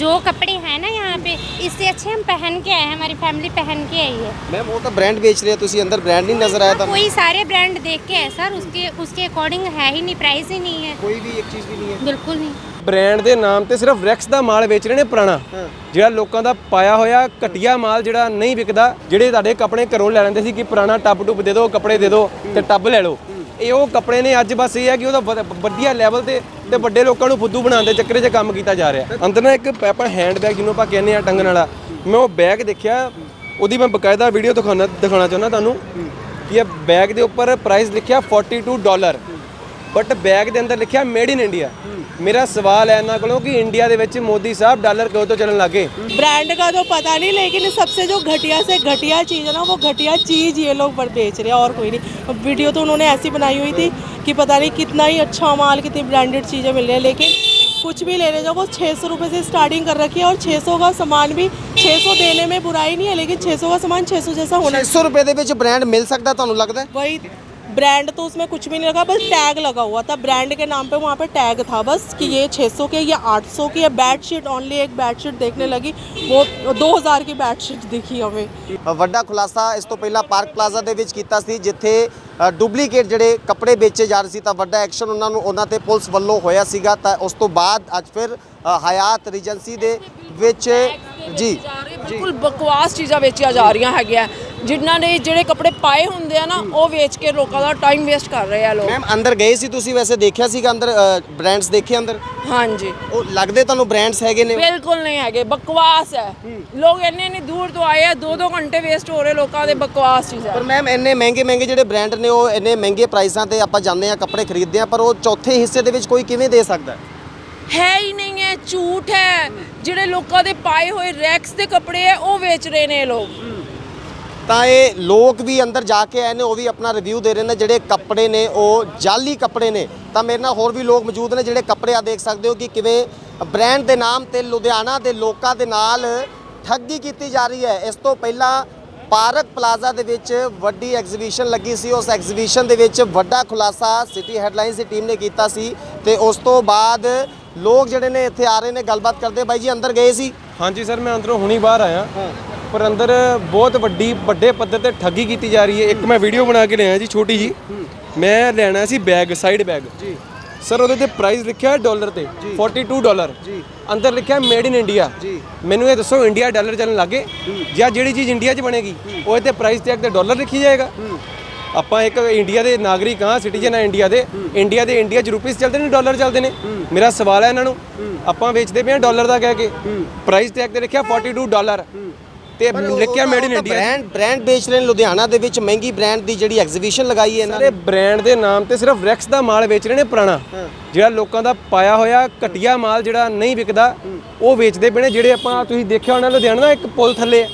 जो कपड़े हैं ना यहाँ पे इससे अच्छे हम पहन के आए हैं हमारी फैमिली पहन के आई है ਮੈਮ ਉਹ ਤਾਂ ਬ੍ਰਾਂਡ ਵੇਚ ਰਹੇ ਹੋ ਤੁਸੀਂ ਅੰਦਰ ਬ੍ਰਾਂਡ ਨਹੀਂ ਨਜ਼ਰ ਆਇਆ ਤੁਹਾਨੂੰ कोई सारे ब्रांड देख के है सर उसके उसके अकॉर्डिंग है ही नहीं प्राइस ही नहीं है ਕੋਈ ਵੀ ਇੱਕ ਚੀਜ਼ ਵੀ ਨਹੀਂ ਹੈ बिल्कुल नहीं ਬ੍ਰਾਂਡ ਦੇ ਨਾਮ ਤੇ ਸਿਰਫ ਰੈਕਸ ਦਾ ਮਾਲ ਵੇਚ ਰਹੇ ਨੇ ਪੁਰਾਣਾ ਜਿਹੜਾ ਲੋਕਾਂ ਦਾ ਪਾਇਆ ਹੋਇਆ ਘਟੀਆ ਮਾਲ ਜਿਹੜਾ ਨਹੀਂ ਵਿਕਦਾ ਜਿਹੜੇ ਤੁਹਾਡੇ ਕੱਪੜੇ ਘਰੋਂ ਲੈ ਲੈਂਦੇ ਸੀ ਕਿ ਪੁਰਾਣਾ ਟੱਬ ਟੁੱਬ ਦੇ ਦਿਓ ਕੱਪੜੇ ਦੇ ਦਿਓ ਤੇ ਟੱਬ ਲੈ ਲਓ ਇਹ ਉਹ ਕੱਪੜੇ ਨੇ, ਅੱਜ ਬਸ ਇਹ ਹੈ ਕਿ ਉਹਦਾ ਵਧ- ਵਧੀਆ ਲੈਵਲ ਤੇ ਤੇ ਵੱਡੇ ਲੋਕਾਂ ਨੂੰ ਫੁੱਦੂ ਬਣਾਉਣ ਦੇ ਚੱਕਰੇ 'ਚ ਕੰਮ ਕੀਤਾ ਜਾ ਰਿਹਾ। ਅੰਦਰ ਨਾ ਇੱਕ ਆਪਾਂ ਹੈਂਡ ਬੈਗ ਜਿਹਨੂੰ ਆਪਾਂ ਕਹਿੰਦੇ ਆ ਟੰਗਣ ਵਾਲਾ, ਮੈਂ ਉਹ ਬੈਗ ਦੇਖਿਆ, ਉਹਦੀ ਮੈਂ ਬਕਾਇਦਾ ਵੀਡੀਓ ਦਿਖਾਉਣਾ ਦਿਖਾਉਣਾ ਚਾਹੁੰਦਾ ਤੁਹਾਨੂੰ, ਕਿ ਇਹ ਬੈਗ ਦੇ ਉੱਪਰ ਪ੍ਰਾਈਸ ਲਿਖਿਆ 42 ਡਾਲਰ ਬਟ ਬੈਗ ਦੇ ਅੰਦਰ ਲਿਖਿਆ ਮੇਡ ਇਨ ਇੰਡੀਆ ਮੇਰਾ ਸਵਾਲ ਹੈ ਇਹਨਾਂ ਕੋਲੋਂ ਕਿ ਇੰਡੀਆ ਦੇ ਵਿੱਚ ਮੋਦੀ ਸਾਹਿਬ ਡਾਲਰ ਕਿਉਂ ਤੋਂ ਚੱਲਣ ਲੱਗੇ ब्रांड का तो पता नहीं लेकिन सबसे जो घटिया से घटिया चीज़ है ना वो घटिया चीज़ ये लोग पर बेच रहे हैं और कोई नहीं अब वीडियो तो उन्होंने ऐसी बनाई हुई थी कि पता नहीं कितना ही अच्छा माल कितनी ब्रांडेड चीज़ें मिल रही है लेकिन कुछ भी लेने जाओ वो छः सौ रुपये से स्टार्टिंग कर रखी है और छः सौ का सामान भी छः सौ देने में बुराई नहीं है लेकिन छः सौ का सामान छः सौ जैसा होना 600 ਰੁਪਏ ਦੇ ਵਿੱਚ ਬ੍ਰਾਂਡ ਮਿਲ ਸਕਦਾ ਤੁਹਾਨੂੰ ਲੱਗਦਾ ਹੈ वही ब्रांड तो उसमें कुछ भी नहीं लगा बस टैग लगा हुआ था ब्रांड के नाम पे वहाँ पे टैग था बस कि ये 600 के या 800 की है बेडशीट ओनली एक बेडशीट देखने लगी वो 2000 की बेडशीट दिखी हमें ਅ, ਵੱਡਾ ਖੁਲਾਸਾ ਇਸ ਤੋਂ ਪਹਿਲਾਂ ਪਾਰਕ ਪਲਾਜ਼ਾ ਦੇ ਵਿੱਚ ਕੀਤਾ ਸੀ ਜਿੱਥੇ ਅ, ਡੁਪਲੀਕੇਟ ਜਿਹੜੇ ਕੱਪੜੇ ਵੇਚੇ ਜਾ ਰਹੇ ਸੀ ਤਾਂ ਵੱਡਾ ਐਕਸ਼ਨ ਉਹਨਾਂ ਨੂੰ ਉਹਨਾਂ ਤੇ ਪੁਲਿਸ ਵੱਲੋਂ ਹੋਇਆ ਸੀਗਾ ਤਾਂ ਉਸ ਤੋਂ ਬਾਅਦ ਅੱਜ ਫਿਰ ਅ, ਹਯਾਤ ਰੀਜੈਂਸੀ ਦੇ ਵਿੱਚ ਜੀ ਬਿਲਕੁਲ ਬਕਵਾਸ ਚੀਜ਼ਾਂ ਵੇਚੀਆਂ ਜਾ ਰਹੀਆਂ ਹੈਗੀਆਂ ਜਿਨ੍ਹਾਂ ਨੇ ਜਿਹੜੇ ਕੱਪੜੇ ਪਾਏ ਹੁੰਦੇ ਆ ਨਾ ਉਹ ਵੇਚ ਕੇ ਲੋਕਾਂ ਦਾ ਟਾਈਮ ਵੇਸਟ ਕਰ ਰਹੇ ਆ ਲੋਕ। ਮੈਮ ਅੰਦਰ ਗਏ ਸੀ ਤੁਸੀਂ ਵੈਸੇ ਦੇਖਿਆ ਸੀਗਾ ਅੰਦਰ ਬ੍ਰਾਂਡਸ ਦੇਖੇ ਅੰਦਰ? ਹਾਂਜੀ। ਉਹ ਲੱਗਦੇ ਤੁਹਾਨੂੰ ਬ੍ਰਾਂਡਸ ਹੈਗੇ ਨੇ? ਬਿਲਕੁਲ ਨਹੀਂ ਹੈਗੇ ਬਕਵਾਸ ਹੈ। ਲੋਕ ਇੰਨੇ ਇੰਨੇ ਦੂਰ ਤੋਂ ਆਏ ਆ ਦੋ ਦੋ ਘੰਟੇ ਵੇਸਟ ਹੋ ਰਹੇ ਲੋਕਾਂ ਦੇ ਬਕਵਾਸ ਚੀਜ਼ਾਂ ਪਰ ਮੈਮ ਇੰਨੇ ਮਹਿੰਗੇ ਮਹਿੰਗੇ ਜਿਹੜੇ ਬ੍ਰਾਂਡ ਨੇ ਉਹ ਇੰਨੇ ਮਹਿੰਗੇ ਪ੍ਰਾਈਸਾਂ ਤੇ ਆਪਾਂ ਜਾਂਦੇ ਆ ਕੱਪੜੇ ਖਰੀਦਦੇ ਆ ਪਰ ਉਹ ਚੌਥੇ ਹਿੱਸੇ ਦੇ ਵਿੱਚ ਕੋਈ ਕਿਵੇਂ ਦੇ ਸਕਦਾ ਹੈ? ਹੈ ਹੀ ਨਹੀਂ ਹੈ ਝੂਠ ਹੈ। ਜਿਹੜੇ ਲੋਕਾਂ ਦੇ ਪਾਏ ਹੋਏ ਰੈਕਸ ਦੇ ਕੱਪੜੇ ਆ ਉਹ ਵੇਚ ਰਹੇ ਨੇ ਇਹ ਲੋਕ। ਤਾਂ ਇਹ ਲੋਕ ਵੀ ਅੰਦਰ ਜਾ ਕੇ ਆਏ ਨੇ ਉਹ ਵੀ ਆਪਣਾ ਰਿਵਿਊ ਦੇ ਰਹੇ ਨੇ ਜਿਹੜੇ ਕੱਪੜੇ ਨੇ ਉਹ ਜਾਲੀ ਕੱਪੜੇ ਨੇ। ਤਾਂ ਮੇਰੇ ਨਾਲ ਹੋਰ ਵੀ ਲੋਕ ਮੌਜੂਦ ਨੇ ਜਿਹੜੇ ਕੱਪੜੇ ਆ ਦੇਖ ਸਕਦੇ ਹੋ ਕਿ ਕਿਵੇਂ ਬ੍ਰਾਂਡ ਦੇ ਨਾਮ ਤੇ ਲੁਧਿਆਣਾ ਦੇ ਲੋਕਾਂ ਦੇ ਨਾਲ ਠੱਗੀ ਕੀਤੀ ਜਾ ਰਹੀ ਹੈ। ਇਸ ਤੋਂ ਪਹਿਲਾਂ ਪਾਰਕ ਪਲਾਜ਼ਾ ਦੇ ਵਿੱਚ ਵੱਡੀ ਐਗਜ਼ੀਬਿਸ਼ਨ ਲੱਗੀ ਸੀ। ਉਸ ਐਗਜ਼ੀਬਿਸ਼ਨ ਦੇ ਵਿੱਚ ਵੱਡਾ ਖੁਲਾਸਾ ਸਿਟੀ ਹੈਡਲਾਈਨਸ ਦੀ ਟੀਮ ਨੇ ਕੀਤਾ ਸੀ ਤੇ ਉਸ ਤੋਂ ਬਾਅਦ ਲੋਕ ਜਿਹੜੇ ਨੇ ਇੱਥੇ ਆ ਰਹੇ ਨੇ ਗੱਲਬਾਤ ਕਰਦੇ ਬਾਈ ਜੀ ਅੰਦਰ ਗਏ ਸੀ? ਹਾਂਜੀ ਸਰ ਮੈਂ ਅੰਦਰੋਂ ਹੁਣੀ ਬਾਹਰ ਆਇਆ। ਪਰ ਅੰਦਰ ਬਹੁਤ ਵੱਡੀ ਵੱਡੇ ਪੱਧਰ ਤੇ ਠੱਗੀ ਕੀਤੀ ਜਾ ਰਹੀ ਹੈ। ਇੱਕ ਮੈਂ ਵੀਡੀਓ ਬਣਾ ਕੇ ਲਿਆ ਜੀ ਛੋਟੀ ਜੀ। ਮੈਂ ਲੈਣਾ ਸੀ ਬੈਗ ਸਾਈਡ ਬੈਗ ਜੀ। ਸਰ ਉਹਦੇ ਤੇ ਪ੍ਰਾਈਸ ਲਿਖਿਆ ਡਾਲਰ ਤੇ। 42 ਡਾਲਰ ਜੀ। ਅੰਦਰ ਲਿਖਿਆ ਮੇਡ ਇਨ ਇੰਡੀਆ ਜੀ। ਮੈਨੂੰ ਇਹ ਦੱਸੋ ਇੰਡੀਆ ਡਾਲਰ ਚੱਲਣ ਲੱਗੇ ਜਾਂ ਜਿਹੜੀ ਚੀਜ਼ ਇੰਡੀਆ 'ਚ ਬਣੇਗੀ ਉਹ ਤੇ ਪ੍ਰਾਈਸ ਟੈਗ ਤੇ ਡਾਲਰ ਲਿਖੀ ਜਾਏਗਾ? ਆਪਾਂ ਇੱਕ ਇੰਡੀਆ ਦੇ ਨਾਗਰਿਕ ਹਾਂ ਸਿਟੀਜ਼ਨ ਆ ਇੰਡੀਆ ਦੇ। ਇੰਡੀਆ ਦੇ ਇੰਡੀਆ 'ਚ ਰੁਪੀਸ ਚੱਲਦੇ ਨੇ ਡਾਲਰ ਚੱਲਦੇ ਨੇ? ਮੇਰਾ ਸਵਾਲ ਹੈ ਇਹਨਾਂ ਨੂੰ। ਆਪਾਂ ਵੇਚਦੇ ਪਏ ਹਾਂ ਡਾਲਰ ਦਾ ਕਹਿ ਕੇ। ਪ੍ਰਾਈਸ ਟੈਗ ਤੇ ਲਿਖਿਆ 42 ਡਾਲਰ ਤੇ ਲਿਖਿਆ made in India brand brand ਵੇਚ ਰਹੇ ਨੇ ਲੁਧਿਆਣਾ ਦੇ ਵਿੱਚ ਮਹਿੰਗੀ ਬ੍ਰਾਂਡ ਦੀ ਜਿਹੜੀ ਐਗਜ਼ੀਬਿਸ਼ਨ ਲਗਾਈ ਹੈ ਇਹਨਾਂ ਸਾਰੇ ਬ੍ਰਾਂਡ ਦੇ ਨਾਮ ਤੇ ਸਿਰਫ ਰੈਕਸ ਦਾ ਮਾਲ ਵੇਚ ਰਹੇ ਨੇ ਪੁਰਾਣਾ। ਜਿਹੜਾ ਲੋਕਾਂ ਦਾ ਪਾਇਆ ਹੋਇਆ ਘਟੀਆ ਮਾਲ ਜਿਹੜਾ ਨਹੀਂ ਵਿਕਦਾ ਉਹ ਵੇਚਦੇ ਪਏ ਨੇ ਜਿਹੜੇ ਆਪਾਂ ਤੁਸੀਂ ਦੇਖਿਆ ਹੋਣਾ ਲੁਧਿਆਣਾ ਨਾ ਇੱਕ ਪੁਲ ਥੱਲੇ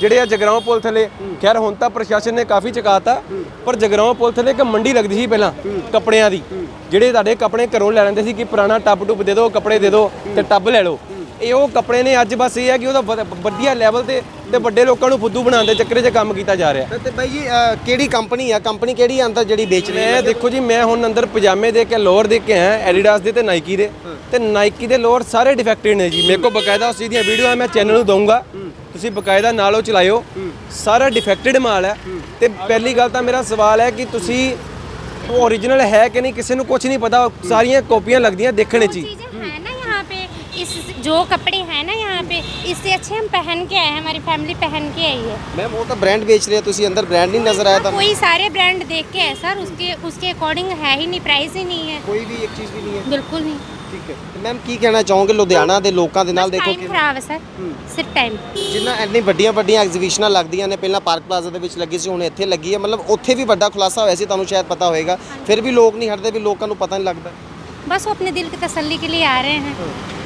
ਜਿਹੜੇ ਆ ਜਗਰਾਉਂ ਪੁਲ ਥੱਲੇ। ਖੈਰ ਹੁਣ ਤਾਂ ਪ੍ਰਸ਼ਾਸਨ ਨੇ ਕਾਫੀ ਚੁਕਾਤਾ ਪਰ ਜਗਰਾਉਂ ਪੁਲ ਥੱਲੇ ਇੱਕ ਮੰਡੀ ਲੱਗਦੀ ਸੀ ਪਹਿਲਾਂ ਕੱਪੜਿਆਂ ਦੀ। ਜਿਹੜੇ ਤੁਹਾਡੇ ਕੱਪੜੇ ਘਰੋਂ ਲੈ ਲੈਂਦੇ ਸੀ ਕਿ ਪੁਰਾਣਾ ਟੱਬ ਟੁੱਬ ਦੇ ਦਿਓ ਕੱਪੜੇ ਦੇ ਦਿਓ ਤੇ ਟੱਬ ਲੈ ਲਓ। ਇਹ ਉਹ ਕੱਪੜੇ ਨੇ ਅੱਜ ਬਸ ਇਹ ਹੈ ਕਿ ਉਹਦਾ ਵਧ- ਵਧੀਆ ਲੈਵਲ ਤੇ ਤੇ ਵੱਡੇ ਲੋਕਾਂ ਨੂੰ ਫੁੱਦੂ ਬਣਾਉਣ ਦੇ ਚੱਕਰੇ 'ਚ ਕੰਮ ਕੀਤਾ ਜਾ ਰਿਹਾ ਤੇ ਬਾਈ ਜੀ ਅਹ, ਕਿਹੜੀ ਕੰਪਨੀ ਆ ਕੰਪਨੀ ਕਿਹੜੀ ਆ ਅੰਦਰ ਜਿਹੜੀ ਵੇਚ ਰਹੀ ਹੈ ਮੈਂ ਦੇਖੋ ਜੀ ਮੈਂ ਹੁਣ ਅੰਦਰ ਪਜਾਮੇ ਦੇ ਕੇ ਲੋਅਰ ਦੇ ਕੇ ਆਇਆ ਐਡੀਡਾਸ ਦੇ ਤੇ ਨਾਈਕੀ ਦੇ ਤੇ ਨਾਈਕੀ ਦੇ ਲੋਅਰ ਸਾਰੇ ਡਿਫੈਕਟਡ ਨੇ ਜੀ ਮੇਰੇ ਕੋਲ ਬਕਾਇਦਾ ਉਸ ਚੀਜ਼ ਦੀਆਂ ਵੀਡੀਓ ਮੈਂ ਚੈਨਲ ਨੂੰ ਦਊਂਗਾ ਤੁਸੀਂ ਬਕਾਇਦਾ ਨਾਲੋਂ ਚਲਾਇਓ ਸਾਰਾ ਡਿਫੈਕਟਡ ਮਾਲ ਹੈ ਤੇ ਪਹਿਲੀ ਗੱਲ ਤਾਂ ਮੇਰਾ ਸਵਾਲ ਹੈ ਕਿ ਤੁਸੀਂ ਉਹ ਓਰੀਜਨਲ ਹੈ ਕਿ ਨਹੀਂ ਕਿਸੇ ਨੂੰ ਕੁਝ ਨਹੀਂ ਪਤਾ ਸਾਰੀਆਂ ਕਾਪੀਆਂ ਲੱਗਦੀਆਂ ਦੇਖਣ 'ਚ ਹੀ चीज़ें हैं ना यहाँ पे इस जो कपड़े हैं ना यहाँ पे इससे अच्छे हम पहन के आए हैं हमारी फैमिली पहन के आई है ਮੈਮ ਉਹ ਤਾਂ ਬ੍ਰਾਂਡ ਵੇਚ ਰਹੇ ਹੋ ਤੁਸੀਂ ਅੰਦਰ ਬ੍ਰਾਂਡ ਨਹੀਂ ਨਜ਼ਰ ਆਇਆ ਤੁਹਾਨੂੰ कोई सारे ब्रांड देख के है सर उसके उसके अकॉर्डिंग है ही नहीं प्राइस ही नहीं है ਕੋਈ ਵੀ ਇੱਕ ਚੀਜ਼ ਵੀ ਨਹੀਂ ਹੈ बिल्कुल नहीं ਠੀਕ ਹੈ ਤੇ ਮੈਮ ਕੀ ਕਹਿਣਾ ਚਾਹੋਗੇ ਲੁਧਿਆਣਾ ਦੇ ਲੋਕਾਂ ਦੇ ਨਾਲ ਦੇਖੋ टाइम ਕਿ खराब है सर सिर्फ टाइम ਜਿੰਨਾ ਇੰਨੀ ਵੱਡੀਆਂ ਵੱਡੀਆਂ ਐਗਜ਼ੀਬਿਸ਼ਨਾਂ ਲੱਗਦੀਆਂ ਨੇ ਪਹਿਲਾਂ ਪਾਰਕ ਪਲਾਜ਼ਾ ਦੇ ਵਿੱਚ ਲੱਗੀ ਸੀ ਹੁਣ ਇੱਥੇ ਲੱਗੀ ਹੈ ਮਤਲਬ ਉੱਥੇ ਵੀ ਵੱਡਾ ਖੁਲਾਸਾ ਹੋਇਆ ਸੀ ਤੁਹਾਨੂੰ ਸ਼ਾਇਦ ਪਤਾ ਹੋਏਗਾ ਫਿਰ ਵੀ ਲੋਕ ਨਹੀਂ ਹਟਦੇ ਵੀ ਲੋਕਾਂ ਨੂੰ ਪਤਾ ਨਹੀਂ ਲੱਗਦਾ बस वो अपने दिल की तसल्ली के लिए आ रहे हैं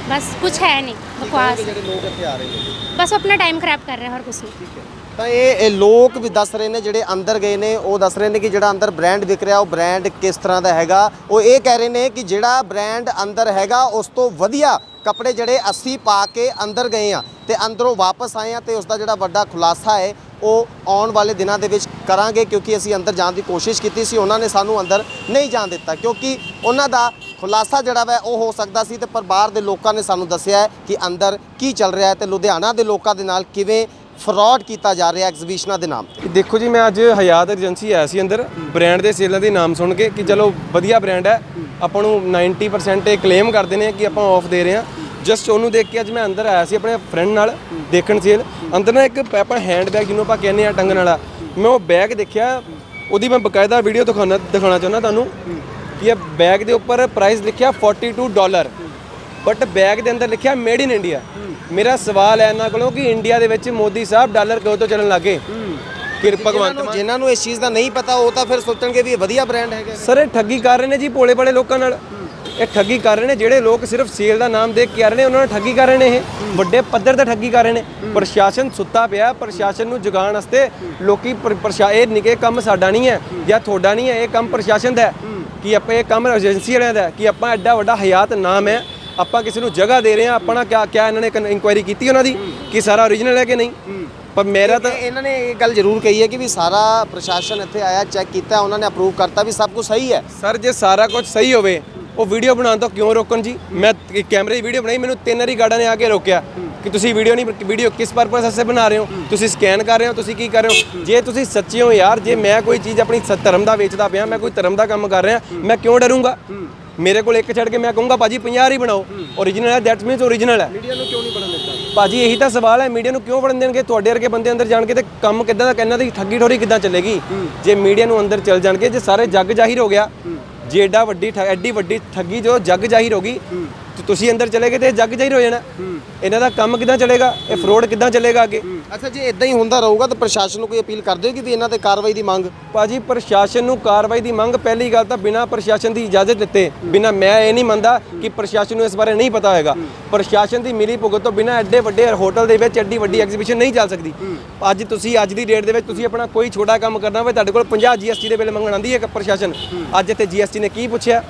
बस कुछ है नहीं बकवास ਜਿਹੜੇ ਲੋਕ ਇੱਥੇ ਆ ਰਹੇ ਨੇ बस वो अपना टाइम खराब कर रहे हैं और कुछ नहीं ਤਾਂ ਇਹ ਇਹ ਲੋਕ ਵੀ ਦੱਸ ਰਹੇ ਨੇ ਜਿਹੜੇ ਅੰਦਰ ਗਏ ਨੇ ਉਹ ਦੱਸ ਰਹੇ ਨੇ ਕਿ ਜਿਹੜਾ ਅੰਦਰ ਬ੍ਰਾਂਡ ਵਿਕ ਰਿਹਾ ਉਹ ਬ੍ਰਾਂਡ ਕਿਸ ਤਰ੍ਹਾਂ ਦਾ ਹੈਗਾ ਉਹ ਇਹ ਕਹਿ ਰਹੇ ਨੇ ਕਿ ਜਿਹੜਾ ਬ੍ਰਾਂਡ ਅੰਦਰ ਹੈਗਾ ਉਸ ਤੋਂ ਵਧੀਆ ਕੱਪੜੇ ਜਿਹੜੇ ਅਸੀਂ ਪਾ ਕੇ ਅੰਦਰ ਗਏ ਆ ਤੇ ਅੰਦਰੋਂ ਵਾਪਸ ਆਏ ਆ ਤੇ ਉਸ ਦਾ ਜਿਹੜਾ ਵੱਡਾ ਖੁਲਾਸਾ ਹੈ ਉਹ ਆਉਣ ਵਾਲੇ ਦਿਨਾਂ ਦੇ ਵਿੱਚ ਕਰਾਂਗੇ ਕਿਉਂਕਿ ਅਸੀਂ ਅੰਦਰ ਜਾਣ ਦੀ ਕੋਸ਼ਿਸ਼ ਕੀਤੀ ਸੀ ਉਹਨਾਂ ਨੇ ਸਾਨੂੰ ਅੰਦਰ ਨਹੀਂ ਜਾਣ ਦਿੱਤਾ ਕਿਉਂਕਿ ਉਹਨਾਂ ਦਾ ਖੁਲਾਸਾ ਜਿਹੜਾ ਵਾ ਉਹ ਹੋ ਸਕਦਾ ਸੀ ਤੇ ਪਰ ਬਾਹਰ ਦੇ ਲੋਕਾਂ ਨੇ ਸਾਨੂੰ ਦੱਸਿਆ ਕਿ ਅੰਦਰ ਕੀ ਚੱਲ ਰਿਹਾ ਹੈ ਤੇ ਲੁਧਿਆਣਾ ਦੇ ਲੋਕਾਂ ਦੇ ਨਾਲ ਕਿਵੇਂ ਫਰਾਡ ਕੀਤਾ ਜਾ ਰਿਹਾ ਐਗਜ਼ੀਬਿਸ਼ਨਾਂ ਦੇ ਨਾਮ ਤੇ। ਦੇਖੋ ਜੀ, ਮੈਂ ਅੱਜ ਹਯਾਤ ਏਜੰਸੀ ਆਇਆ ਸੀ ਅੰਦਰ। ਬ੍ਰਾਂਡ ਦੇ ਸੇਲਾਂ ਦੇ ਨਾਮ ਸੁਣ ਕੇ ਕਿ ਚਲੋ ਵਧੀਆ ਬ੍ਰਾਂਡ ਹੈ। ਆਪਾਂ ਨੂੰ 90% ਇਹ ਕਲੇਮ ਕਰਦੇ ਨੇ ਕਿ ਆਪਾਂ ਆਫ ਦੇ ਰਹੇ ਹਾਂ। ਜਸਟ ਉਹਨੂੰ ਦੇਖ ਕੇ ਅੱਜ ਮੈਂ ਅੰਦਰ ਆਇਆ ਸੀ ਆਪਣੇ ਫਰੈਂਡ ਨਾਲ ਦੇਖਣ ਸੇਲ। ਅੰਦਰ ਨਾ ਇੱਕ ਆਪਾਂ ਹੈਂਡ ਬੈਗ ਜਿਹਨੂੰ ਆਪਾਂ ਕਹਿੰਦੇ ਆ ਟੰਗਣ ਵਾਲਾ, ਮੈਂ ਉਹ ਬੈਗ ਦੇਖਿਆ। ਉਹਦੀ ਮੈਂ ਬਕਾਇਦਾ ਵੀਡੀਓ ਦਿਖਾਉਣਾ ਦਿਖਾਉਣਾ ਚਾਹੁੰਦਾ ਤੁਹਾਨੂੰ। ਇਹ ਬੈਗ ਦੇ ਉੱਪਰ ਪ੍ਰਾਈਸ ਲਿਖਿਆ 42 ਡਾਲਰ ਬਟ ਬੈਗ ਦੇ ਅੰਦਰ ਲਿਖਿਆ ਮੇਡ ਇਨ ਇੰਡੀਆ ਮੇਰਾ ਸਵਾਲ ਹੈ ਇਹਨਾਂ ਕੋਲੋਂ ਕਿ ਇੰਡੀਆ ਦੇ ਵਿੱਚ ਮੋਦੀ ਸਾਹਿਬ ਡਾਲਰ ਕਿਉਂ ਤੋਂ ਚੱਲਣ ਲੱਗੇ? ਕਿ ਭਗਵੰਤ ਮਾਨ। ਜਿਨ੍ਹਾਂ ਨੂੰ ਇਸ ਚੀਜ਼ ਦਾ ਨਹੀਂ ਪਤਾ ਉਹ ਤਾਂ ਫਿਰ ਸੋਚਣਗੇ ਵੀ ਇਹ ਵਧੀਆ ਬ੍ਰਾਂਡ ਹੈਗਾ। ਸਰ ਇਹ ਠੱਗੀ ਕਰ ਰਹੇ ਨੇ ਜੀ ਭੋਲੇ ਭਾਲੇ ਲੋਕਾਂ ਨਾਲ। ਇਹ ਠੱਗੀ ਕਰ ਰਹੇ ਨੇ ਜਿਹੜੇ ਲੋਕ ਸਿਰਫ ਸੇਲ ਦਾ ਨਾਮ ਦੇਖ ਕੇ ਆ ਰਹੇ ਨੇ ਉਹਨਾਂ ਨੂੰ ਠੱਗੀ ਕਰ ਰਹੇ ਨੇ ਇਹ। ਵੱਡੇ ਪੱਧਰ ਤੇ ਠੱਗੀ ਕਰ ਰਹੇ ਨੇ। ਪ੍ਰਸ਼ਾਸਨ ਸੁੱਤਾ ਪਿਆ ਪ੍ਰਸ਼ਾਸਨ ਨੂੰ ਜਗਾਉਣ ਵਾਸਤੇ ਲੋਕੀ ਪ੍ਰ- ਪ੍ਰਸ਼ਾ ਇਹ ਨਿੱਕੇ ਕੰਮ ਸਾਡਾ ਨਹੀਂ ਹੈ ਜਾਂ ਤੁਹਾਡਾ ਨਹੀਂ ਹੈ ਇਹ ਕੰਮ ਪ੍ਰਸ਼ਾਸਨ ਦਾ ਹੈ। ਕਿ ਆਪਾਂ ਇਹ ਕੰਮ ਏਜੰਸੀ ਵਾਲਿਆਂ ਦਾ ਕਿ ਆਪਾਂ ਐਡਾ ਵੱਡਾ ਹਯਾਤ ਨਾਮ ਹੈ? ਆਪਾਂ ਕਿਸੇ ਨੂੰ ਜਗ੍ਹਾ ਦੇ ਰਹੇ ਹਾਂ ਆਪਣਾ ਕਿਆ ਕਿਆ ਇਹਨਾਂ ਨੇ ਇਨਕੁਆਇਰੀ ਕੀਤੀ ਉਹਨਾਂ ਦੀ? ਕਿ ਸਾਰਾ ਓਰੀਜਨਲ ਹੈ ਕਿ ਨਹੀਂ? ਪਰ ਮੇਰਾ ਤੇ ਇਹਨਾਂ ਨੇ ਇਹ ਗੱਲ ਜ਼ਰੂਰ ਕਹੀ ਹੈ ਕਿ ਵੀ ਸਾਰਾ ਪ੍ਰਸ਼ਾਸਨ ਇੱਥੇ ਆਇਆ ਚੈੱਕ ਕੀਤਾ ਉਹਨਾਂ ਨੇ ਅਪਰੂਵ ਕਰਤਾ ਵੀ ਸਭ ਕੁਝ ਸਹੀ ਹੈ। ਸਰ ਜੇ ਸਾਰਾ ਕੁਝ ਸਹੀ ਹੋਵੇ ਉਹ ਵੀਡੀਓ ਬਣਾਉਣ ਤੋਂ ਕਿਉਂ ਰੋਕਣ ਜੀ? ਮੈਂ ਕੈਮਰੇ ਦੀ ਵੀਡੀਓ ਬਣਾਈ ਮੈਨੂੰ ਤਿੰਨ ਵਾਰੀ ਗਾਰਡਾਂ ਨੇ ਆ ਕੇ ਰੋਕਿਆ ਕਿ ਤੁਸੀਂ ਵੀਡੀਓ ਨਹੀਂ ਵੀਡੀਓ ਕਿਸ ਪਰਪਸ ਵਾਸਤੇ ਬਣਾ ਰਹੇ ਹੋ? ਤੁਸੀਂ ਸਕੈਨ ਕਰ ਰਹੇ ਹੋ ਤੁਸੀਂ ਕੀ ਕਰ ਰਹੇ ਹੋ? ਜੇ ਤੁਸੀਂ ਸੱਚੇ ਹੋ ਯਾਰ ਜੇ ਮੈਂ ਕੋਈ ਚੀਜ਼ ਆਪਣੀ ਧਰਮ ਦਾ ਵੇਚਦਾ ਪਿਆ ਮੈਂ ਕੋਈ ਧਰਮ ਦਾ ਕੰਮ ਕਰ ਰਿਹਾ ਮੈਂ ਕਿਉਂ ਡਰੂੰਗਾ? ਮੇਰੇ ਕੋਲ ਇੱਕ ਛੱਡ ਕੇ ਮੈਂ ਕਹੂੰਗਾ ਭਾਜੀ 50 ਹੀ ਬਣਾਓ। ਓਰੀਜਨਲ ਹੈ ਦੈਟ ਮੀਨਸ ਓਰੀਜਨਲ ਹੈ। ਮੀਡੀਆ ਨੂੰ ਕਿਉਂ ਨਹੀਂ ਬਣਨ ਦਿੱਤਾ? ਭਾਜੀ ਇਹੀ ਤਾਂ ਸਵਾਲ ਹੈ ਮੀਡੀਆ ਨੂੰ ਕਿਉਂ ਵੜਨ ਦੇਣਗੇ? ਤੁਹਾਡੇ ਵਰਗੇ ਬੰਦੇ ਅੰਦਰ ਜਾਣ ਕੇ ਤੇ ਕੰਮ ਕਿੱਦਾਂ ਦਾ ਕਹਿੰਦਾ ਦੀ ਠੱਗੀ ਠੋਰੀ ਕਿੱਦਾਂ ਚੱਲੇਗੀ? ਜੇ ਮੀਡੀਆ ਨੂੰ ਅੰਦਰ ਚੱਲ ਜਾਣਗੇ ਜੇ ਸਾਰੇ ਜੱਗ ਜ਼ਾਹਿਰ ਹੋ ਗਿਆ ਜੇ ਏਡਾ ਵੱਡੀ ਠ- ਐਡੀ ਵੱਡੀ ਠੱਗੀ ਜੋ ਜੱਗ ਜ਼ਾਹਿਰ ਹੋ ਗਈ ਤੇ ਤੁਸੀਂ ਅੰਦਰ ਚਲੇ ਗਏ ਤੇ ਇਹ ਜੱਗ ਜ਼ਾਹਿਰ ਹੋ ਜਾਣਾ। ਇਹਨਾਂ ਦਾ ਕੰਮ ਕਿੱਦਾਂ ਚੱਲੇਗਾ? ਇਹ ਫਰੋਡ ਕਿੱਦਾਂ ਚੱਲੇਗਾ ਅੱਗੇ? ਅੱਛਾ ਜੇ ਇਦਾਂ ਹੀ ਹੁੰਦਾ ਰਹੂਗਾ ਤਾਂ ਪ੍ਰਸ਼ਾਸਨ ਨੂੰ ਕੋਈ ਅਪੀਲ ਕਰਦੇ ਹੋ ਕਿ ਵੀ ਇਹਨਾਂ ਤੇ ਕਾਰਵਾਈ ਦੀ ਮੰਗ? ਭਾਜੀ ਪ੍ਰਸ਼ਾਸਨ ਨੂੰ ਕਾਰਵਾਈ ਦੀ ਮੰਗ ਪਹਿਲੀ ਗੱਲ ਤਾਂ ਬਿਨਾਂ ਪ੍ਰਸ਼ਾਸਨ ਦੀ ਇਜਾਜ਼ਤ ਦਿੱਤੇ ਬਿਨਾਂ ਮੈਂ ਇਹ ਨਹੀਂ ਮੰਨਦਾ ਕਿ ਪ੍ਰਸ਼ਾਸਨ ਨੂੰ ਇਸ ਬਾਰੇ ਨਹੀਂ ਪਤਾ ਹੋਏਗਾ। ਪ੍ਰਸ਼ਾਸਨ ਦੀ ਮਿਲੀ ਭੁਗਤ ਤੋਂ ਬਿਨਾਂ ਐਡੇ ਵੱਡੇ ਹੋਟਲ ਦੇ ਵਿੱਚ ਐਡੀ ਵੱਡੀ ਐਗਜ਼ੀਬਿਸ਼ਨ ਨਹੀਂ ਚੱਲ ਸਕਦੀ। ਅੱਜ ਤੁਸੀਂ ਅੱਜ ਦੀ ਡੇਟ ਦੇ ਵਿੱਚ ਤੁਸੀਂ ਆਪਣਾ ਕੋਈ ਛੋਟਾ ਕੰਮ ਕਰਨਾ ਹੋਵੇ ਤੁਹਾਡੇ ਕੋਲ 50 ਜੀਐਸਟੀ ਦੇ ਬਿੱਲ ਮੰਗਣ ਆਂਦੀ ਹੈ ਪ੍ਰਸ਼ਾਸਨ। ਅੱਜ ਇੱਥੇ ਜੀਐਸਟੀ ਨੇ ਕੀ ਪੁੱਛਿਆ?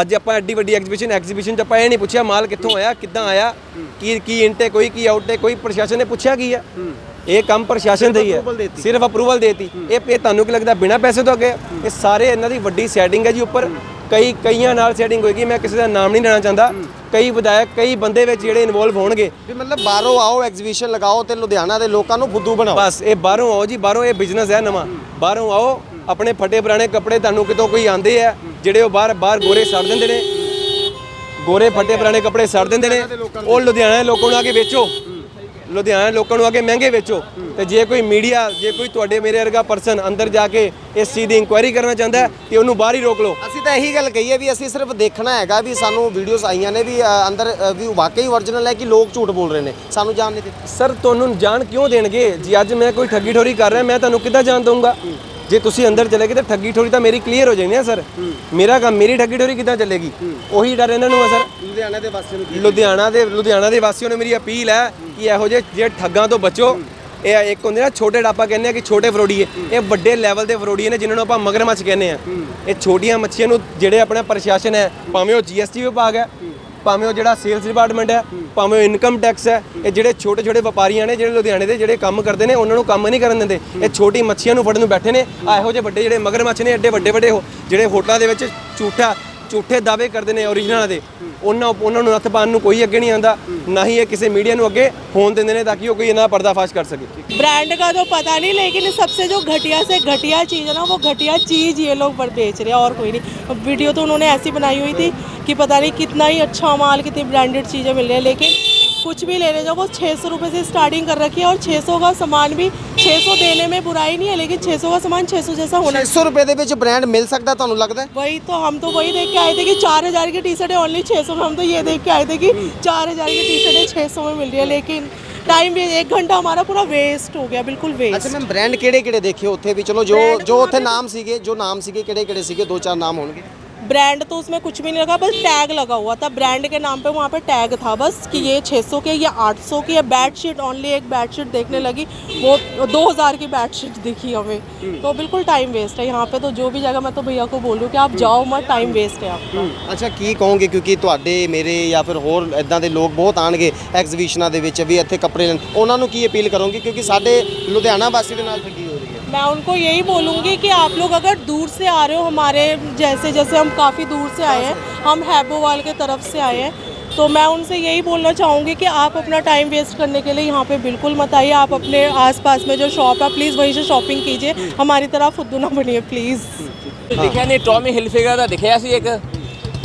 ਅੱਜ ਆਪਾਂ ਐਡੀ ਵੱਡੀ ਐਗਜ਼ੀਬਿਸ਼ਨ ਐਗਜ਼ੀਬਿਸ਼ਨ 'ਚ ਆਪਾਂ ਇਹ ਨਹੀਂ ਪੁੱਛਿਆ ਮਾਲ ਕਿੱਥੋਂ ਆਇਆ ਕਿੱਦਾਂ ਆਇਆ ਕੀ ਕੀ ਇਨਟੇਕ ਕੋਈ ਕੀ ਆਊਟਟੇਕ ਕੋਈ ਪ੍ਰਸ਼ਾਸਨ ਨੇ ਪੁੱਛਿਆ ਕੀ ਹੈ? ਇਹ ਕੰਮ ਪ੍ਰਸ਼ਾਸਨ ਦਾ ਹੀ ਹੈ। ਸਿਰਫ ਅਪਰੂਵਲ ਦੇਤੀ। ਇਹ ਇਹ ਤੁਹਾਨੂੰ ਕੀ ਲੱਗਦਾ ਬਿਨਾਂ ਪੈਸੇ ਤੋਂ ਅੱਗੇ? ਇਹ ਸਾਰੇ ਇਹਨਾਂ ਦੀ ਵੱਡੀ ਸੈਟਿੰਗ ਹੈ ਜੀ ਉੱਪਰ। ਕਈ ਕਈਆਂ ਨਾਲ ਸੈਟਿੰਗ ਹੋਏਗੀ ਮੈਂ ਕਿਸੇ ਦਾ ਨਾਮ ਨਹੀਂ ਲੈਣਾ ਚਾਹੁੰਦਾ। ਕਈ ਵਿਧਾਇਕ ਕਈ ਬੰਦੇ ਵਿੱਚ ਜਿਹੜੇ ਇਨਵੋਲਵ ਹੋਣਗੇ। ਵੀ ਮਤਲਬ ਬਾਹਰੋਂ ਆਓ ਐਗਜ਼ੀਬਿਸ਼ਨ ਲਗਾਓ ਤੇ ਲੁਧਿਆਣਾ ਦੇ ਲੋਕਾਂ ਨੂੰ ਫੁੱਦੂ ਬਣਾਓ। ਬਸ ਇਹ ਬਾਹਰੋਂ ਆਓ ਜੀ ਬਾਹਰੋਂ ਇਹ ਬਿਜ਼ਨਸ ਹੈ ਨਵਾਂ। ਬਾਹਰੋਂ ਆਓ ਆਪਣੇ ਫਟੇ ਪੁਰਾਣੇ ਕੱਪੜੇ ਤੁਹਾਨੂੰ ਕਿਤੋਂ ਕੋਈ ਆਂਦੇ ਆ। ਜਿਹੜੇ ਉਹ ਬਾਹਰ ਬਾਹਰ ਗੋਰੇ ਛੱਡ ਦਿੰਦੇ ਨੇ। ਗੋਰੇ ਫਟੇ ਪੁਰਾਣੇ ਕੱਪੜੇ ਛੱਡ ਦਿੰਦੇ ਨੇ। ਉਹ ਲੁਧਿਆਣਾ ਦੇ ਲੋਕਾਂ ਨੂੰ ਆ ਕੇ ਵੇਚੋ। ਲੁਧਿਆਣਾ ਦੇ ਲੋਕਾਂ ਨੂੰ ਆ ਕੇ ਮਹਿੰਗੇ ਵੇਚੋ। ਤੇ ਜੇ ਕੋਈ ਮੀਡੀਆ ਜੇ ਕੋਈ ਤੁਹਾਡੇ ਮੇਰੇ ਵਰਗਾ ਪਰਸਨ ਅੰਦਰ ਜਾ ਕੇ ਇਸ ਚੀਜ਼ ਦੀ ਇਨਕੁਆਇਰੀ ਕਰਨਾ ਚਾਹੁੰਦਾ ਹੈ ਤੇ ਉਹਨੂੰ ਬਾਹਰ ਹੀ ਰੋਕ ਲਓ। ਅਸੀਂ ਤਾਂ ਇਹੀ ਗੱਲ ਕਹੀ ਹੈ ਵੀ ਅਸੀਂ ਸਿਰਫ ਦੇਖਣਾ ਹੈਗਾ ਵੀ ਸਾਨੂੰ ਵੀਡੀਓਜ਼ ਆਈਆਂ ਨੇ ਵੀ ਅੰਦਰ ਵੀ ਵਾਕਈ ਓਰੀਜਨਲ ਹੈ ਕਿ ਲੋਕ ਝੂਠ ਬੋਲ ਰਹੇ ਨੇ। ਸਾਨੂੰ ਜਾਣ ਨਹੀਂ ਦਿੱਤਾ ਸਰ ਤੁਹਾਨੂੰ ਜਾਣ ਕਿਉਂ ਦੇਣਗੇ? ਜੀ ਅੱਜ ਮੈਂ ਕੋਈ ਠੱਗੀ ਠੋਰੀ ਕਰ ਰਿਹਾ ਮੈਂ ਤੁਹਾਨੂੰ ਕਿੱਦਾਂ ਜਾਣ ਦਊਂਗਾ? ਜੇ ਤੁਸੀਂ ਅੰਦਰ ਚਲੇ ਗਏ ਤਾਂ ਠੱਗੀ ਠੋਰੀ ਤਾਂ ਮੇਰੀ ਕਲੀਅਰ ਹੋ ਜਾਣੀ ਹੈ। ਸਰ ਮੇਰਾ ਕੰਮ ਮੇਰੀ ਠੱਗੀ ਠੋਰੀ ਕਿੱਦਾਂ ਚੱਲੇਗੀ? ਉਹੀ ਡਰ ਇਹਨਾਂ ਨੂੰ ਹੈ ਸਰ ਲੁਧਿਆਣਾ ਦੇ ਵਾਸੀਆਂ ਨੂੰ ਲੁਧਿਆਣਾ ਦੇ ਲੁਧਿਆਣਾ ਦੇ ਵਾਸੀਆਂ ਨੂੰ ਮੇਰੀ ਅਪੀਲ ਹੈ ਕਿ ਇਹੋ ਜਿਹੇ ਜਿਹੜੇ ਠੱਗਾਂ ਤੋਂ ਬਚੋ ਇਹ ਇੱਕ ਹੁੰਦੇ ਨਾ ਛੋਟੇ ਡਾਪਾ ਕਹਿੰਦੇ ਆ ਕਿ ਛੋਟੇ ਫਰੋਡੀਏ ਇਹ ਵੱਡੇ ਲੈਵਲ ਦੇ ਫਰੋਡੀਏ ਨੇ ਜਿਨ੍ਹਾਂ ਨੂੰ ਆਪਾਂ ਮਗਰਮੱਛ ਕਹਿੰਦੇ ਆ। ਇਹ ਛੋਟੀਆਂ ਮੱਛੀਆਂ ਨੂੰ ਜਿਹੜੇ ਆਪਣਾ ਪ੍ਰਸ਼ਾਸਨ ਹੈ ਭਾਵੇਂ ਉਹ ਜੀਐਸਟੀ ਵਿਭਾਗ ਹੈ ਭਾਵੇਂ ਉਹ ਜਿਹੜਾ ਸੇਲਸ ਡਿਪਾਰਟਮੈਂਟ ਹੈ, ਭਾਵੇਂ ਉਹ ਇਨਕਮ ਟੈਕਸ ਹੈ, ਇਹ ਜਿਹੜੇ ਛੋਟੇ ਛੋਟੇ ਵਪਾਰੀਆਂ ਨੇ, ਜਿਹੜੇ ਲੁਧਿਆਣੇ ਦੇ ਜਿਹੜੇ ਕੰਮ ਕਰਦੇ ਨੇ, ਉਹਨਾਂ ਨੂੰ ਕੰਮ ਨਹੀਂ ਕਰਨ ਦਿੰਦੇ। ਇਹ ਛੋਟੀ ਮੱਛੀਆਂ ਨੂੰ ਫੜਨ ਨੂੰ ਬੈਠੇ ਨੇ। ਆ ਇਹੋ ਜਿਹੇ ਵੱਡੇ ਜਿਹੜੇ ਮਗਰਮੱਛ ਨੇ, ਐਡੇ ਵੱਡੇ ਵੱਡੇ ਹੋ- ਜਿਹੜੇ ਹੋਟਲਾਂ ਦੇ ਵਿੱਚ ਝੂਠਾ ਝੂਠੇ ਦਾਅਵੇ ਕਰਦੇ ਨੇ ਓਰੀਜਨਲ ਦੇ ਉਹਨਾਂ ਉਹਨਾਂ ਨੂੰ ਨੱਥ ਪਾਉਣ ਨੂੰ ਕੋਈ ਅੱਗੇ ਨਹੀਂ ਆਂਦਾ ਨਾ ਹੀ ਇਹ ਕਿਸੇ ਮੀਡੀਆ ਨੂੰ ਅੱਗੇ ਹੋਣ ਦਿੰਦੇ ਨੇ ਤਾਂ ਕਿ ਉਹ ਕੋਈ ਇਹਨਾਂ ਦਾ ਪਰਦਾਫਾਸ਼ ਕਰ ਸਕੇ ब्रांड का तो पता नहीं लेकिन सबसे जो घटिया से घटिया चीज़ है ना वो घटिया चीज़ ये लोग पर बेच रहे हैं और कोई नहीं अब वीडियो तो उन्होंने ऐसी बनाई हुई थी कि पता नहीं कितना ही अच्छा माल कितनी ब्रांडेड चीज़ें मिल रही है लेकिन कुछ भी लेने जाओ वो छः सौ रुपये से स्टार्टिंग कर रखी है और छः सौ का सामान भी छः सौ देने में बुराई नहीं है लेकिन छः सौ का सामान छः सौ जैसा होना 600 ਰੁਪਏ ਦੇ ਵਿੱਚ ਬ੍ਰਾਂਡ ਮਿਲ ਸਕਦਾ ਤੁਹਾਨੂੰ ਲੱਗਦਾ ਹੈ वही तो हम तो वही देख के आए थे कि चार हजार की टी शर्ट है ओनली छः सौ में हम तो ये देख के आए थे कि चार हजार की टी शर्ट छः सौ में मिल रही है लेकिन टाइम भी एक घंटा हमारा पूरा वेस्ट हो गया बिल्कुल वेस्ट ਅੱਛਾ ਮੈਮ ਬ੍ਰਾਂਡ ਕਿਹੜੇ ਕਿਹੜੇ ਦੇਖੇ ਉੱਥੇ ਵੀ ਚਲੋ ਜੋ ਜੋ ਉੱਥੇ ਨਾਮ ਸੀਗੇ ਜੋ ਨਾਮ ਸੀਗੇ ਕਿਹੜੇ ਕਿਹੜੇ ਸੀਗੇ ਦੋ ਚਾਰ ਨਾਮ ਹੋਣਗੇ ब्रांड तो उसमें कुछ भी नहीं लगा बस टैग लगा हुआ था ब्रांड के नाम पे वहाँ पे टैग था बस कि ये 600 के ये 800 की है बेडशीट ओनली एक बेडशीट देखने लगी वो 2000 की बेडशीट दिखी हमें तो बिल्कुल टाइम वेस्ट है यहाँ पे तो जो भी जगह मैं तो भैया को बोल रही हूँ कि आप जाओ मत टाइम वेस्ट है आपका ਅੱਛਾ ਕੀ ਕਹੋਗੇ ਕਿਉਂਕਿ ਤੁਹਾਡੇ ਮੇਰੇ ਜਾਂ ਫਿਰ ਹੋਰ ਇਦਾਂ ਦੇ ਲੋਕ ਬਹੁਤ ਆਣਗੇ ਐਗਜ਼ੀਬਿਸ਼ਨਾਂ ਦੇ ਵਿੱਚ ਵੀ ਇੱਥੇ ਕੱਪੜੇ ਲੈਣ ਉਹਨਾਂ ਨੂੰ ਕੀ ਅਪੀਲ ਕਰੋਗੇ ਕਿਉਂਕਿ ਸਾਡੇ ਲੁਧਿਆਣਾ ਵਾਸੀ ਦੇ ਨਾਲ ਠੱਗੀ ਹੋ ਰਹੀ ਹੈ मैं उनको यही बोलूँगी कि आप लोग अगर दूर से आ रहे हो हमारे जैसे जैसे हम काफ़ी दूर से आए हैं हम हैबोवाल के तरफ से आए हैं तो मैं उनसे यही बोलना चाहूँगी कि आप अपना टाइम वेस्ट करने के लिए यहाँ पे बिल्कुल मत आइए आप अपने आसपास में जो शॉप है प्लीज़ वहीं से शॉपिंग कीजिए हमारी तरह फुद्दू ना बनिए प्लीज़ ਦਿਖਿਆ ਨਹੀਂ ਟੌਮੀ ਹਿਲਫਿਗਰ ਦਾ ਦਿਖਿਆ ਸੀ ਇੱਕ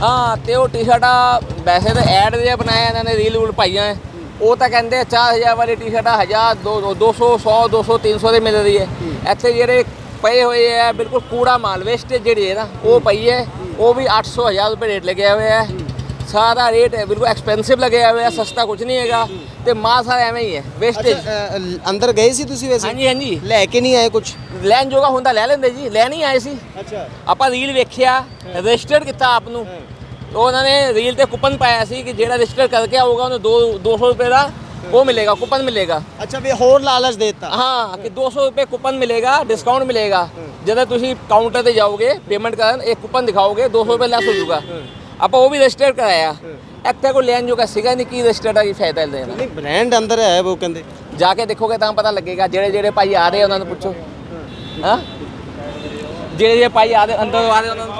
ਹਾਂ ਤੇ ਉਹ ਟੀ-ਸ਼ਰਟਾਂ ਵੈਸੇ ਤਾਂ ਐਡ ਜਿਹਾ ਬਣਾਇਆ ਇਹਨਾਂ ਨੇ ਰੀਲ ਰੂਲ ਪਾਈਆਂ ਹੈ। ਉਹ ਤਾਂ ਕਹਿੰਦੇ 4000 ਵਾਲੀ ਟੀ-ਸ਼ਰਟਾਂ 1000 200 200 100 200 300 ਦੇ ਮਿਲ ਰਹੀ ਹੈ। ਇੱਥੇ ਜਿਹੜੇ ਪਏ ਹੋਏ ਹੈ ਬਿਲਕੁਲ ਕੂੜਾ ਮਾਲ ਵੇਸਟੇਜ ਜਿਹੜੀ ਹੈ ਨਾ ਉਹ ਪਈ ਹੈ। ਉਹ ਵੀ 800 1000 ਰੁਪਏ ਰੇਟ ਲੱਗਿਆ ਹੋਇਆ ਹੈ। ਸਾਰਾ ਰੇਟ ਹੈ ਬਿਲਕੁਲ ਐਕਸਪੈਂਸਿਵ ਲੱਗਿਆ ਹੋਇਆ ਸਸਤਾ ਕੁਝ ਨਹੀਂ ਹੈਗਾ। ਤੇ ਮਾਲ ਸਾਰਾ ਐਵੇਂ ਹੀ ਹੈ ਵੇਸਟੇਜ ਅੰਦਰ ਗਏ ਸੀ ਤੁਸੀਂ ਵੈਸੇ? ਹਾਂਜੀ ਹਾਂਜੀ। ਲੈ ਕੇ ਨਹੀਂ ਆਏ ਕੁਝ ਲੈਣ ਜੋਗਾ ਹੁੰਦਾ ਲੈ ਲੈਂਦੇ ਜੀ। ਲੈ ਨਹੀਂ ਆਏ ਸੀ। ਅੱਛਾ। ਆਪਾਂ ਰੀਲ ਵੇਖਿਆ ਰਜਿਸਟਰ ਕੀਤਾ ਆਪ ਨੂੰ। ਉਹਨਾਂ ਨੇ ਰੀਲ ਤੇ ਕੂਪਨ ਪਾਇਆ ਸੀ ਕਿ ਜਿਹੜਾ ਰਜਿਸਟਰ ਕਰਕੇ ਆਊਗਾ ਉਹਨੂੰ 2 200 ਰੁਪਏ ਦਾ ਉਹ ਮਿਲੇਗਾ ਕੂਪਨ ਮਿਲੇਗਾ। ਅੱਛਾ ਵੀ ਹੋਰ ਲਾਲਚ ਦੇਤਾ। ਹਾਂ ਕਿ 200 ਰੁਪਏ ਕੂਪਨ ਮਿਲੇਗਾ ਡਿਸਕਾਊਂਟ ਮਿਲੇਗਾ। ਜਦੋਂ ਤੁਸੀਂ ਕਾਊਂਟਰ ਤੇ ਜਾਓਗੇ ਪੇਮੈਂਟ ਕਰਨ ਇੱਕ ਕੂਪਨ ਦਿਖਾਓਗੇ 200 ਰੁਪਏ ਲੈਸ ਹੋ ਜਾਊਗਾ। ਆਪਾਂ ਉਹ ਵੀ ਰਜਿਸਟਰ ਕਰਾਇਆ। ਇੱਥੇ ਕੋਈ ਲੈਣ ਜੋਗਾ ਸੀਗਾ ਨਹੀਂ ਕੀ ਰਜਿਸਟਰ ਦਾ ਕੀ ਫਾਇਦਾ ਲੈਣਾ ਨਹੀਂ ਬ੍ਰਾਂਡ ਅੰਦਰ ਹੈ ਉਹ ਕਹਿੰਦੇ। ਜਾ ਕੇ ਦੇਖੋਗੇ ਤਾਂ ਪਤਾ ਲੱਗੇਗਾ ਜਿਹੜੇ ਜਿਹੜੇ ਭਾਈ ਆ ਰਹੇ ਉਹਨਾਂ ਨੂੰ ਪੁੱਛੋ। ਹਾਂ। ਜਿਹੜੇ ਜਿਹੜੇ ਭਾਈ ਆ ਰਹੇ ਅੰਦਰ ਆ ਰਹੇ ਉਹਨਾਂ ਨੂੰ